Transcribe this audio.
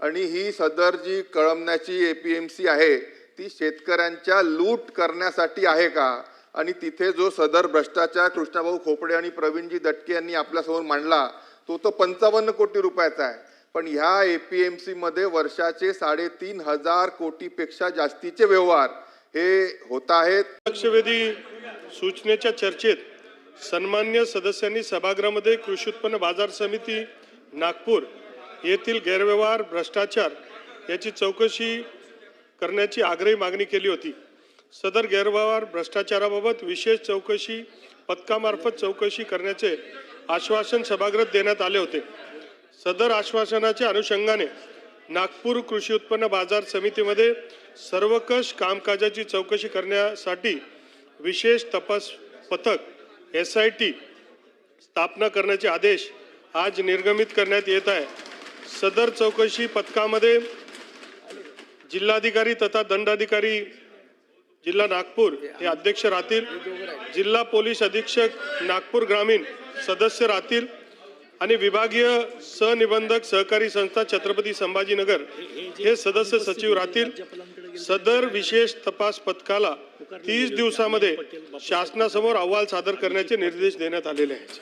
आणि ही सदर जी कळमण्याची ए पी एम सी आहे ती शेतकऱ्यांच्या लूट करण्यासाठी आहे का? आणि तिथे जो सदर भ्रष्टाचार कृष्णाभाऊ खोपडे आणि प्रवीणजी दटके यांनी आपल्यासमोर मांडला तो तो पंचावन्न कोटी रुपयाचा आहे. पण ह्या ए पी एम सीमध्ये वर्षाचे साडेतीन हजार कोटीपेक्षा जास्तीचे व्यवहार हे होत आहेत. लक्षवेधी सूचनेच्या चर्चेत सन्मान्य सदस्यांनी सभागृहामध्ये कृषी उत्पन्न बाजार समिती नागपूर येथील गैरव्यवहार भ्रष्टाचार याची चौकशी करण्याची आग्रही मागणी केली होती. सदर गैरव्यवहार भ्रष्टाचाराबाबत विशेष चौकशी पथकामार्फत चौकशी करण्याचे आश्वासन सभागृहात देण्यात आले होते. सदर आश्वासनाच्या अनुषंगाने नागपूर कृषी उत्पन्न बाजार समितीमध्ये सर्वकष कामकाजाची चौकशी करण्यासाठी विशेष तपास पथक एस आय टी स्थापना करण्याचे आदेश आज निर्गमित करण्यात येत आहे. सदर चौकशी पथकामध्ये जिल्हाधिकारी तथा दंडाधिकारी जिल्हा नागपूर हे अध्यक्ष राहतील. जिल्हा पोलीस अधीक्षक नागपूर ग्रामीण सदस्य राहतील. आणि विभागीय सहनिबंधक सहकारी संस्था छत्रपती संभाजीनगर हे सदस्य सचिव राहतील. सदर विशेष तपास पथकाला तीस दिवसामध्ये शासनासमोर अहवाल सादर करण्याचे निर्देश देण्यात आलेले आहेत.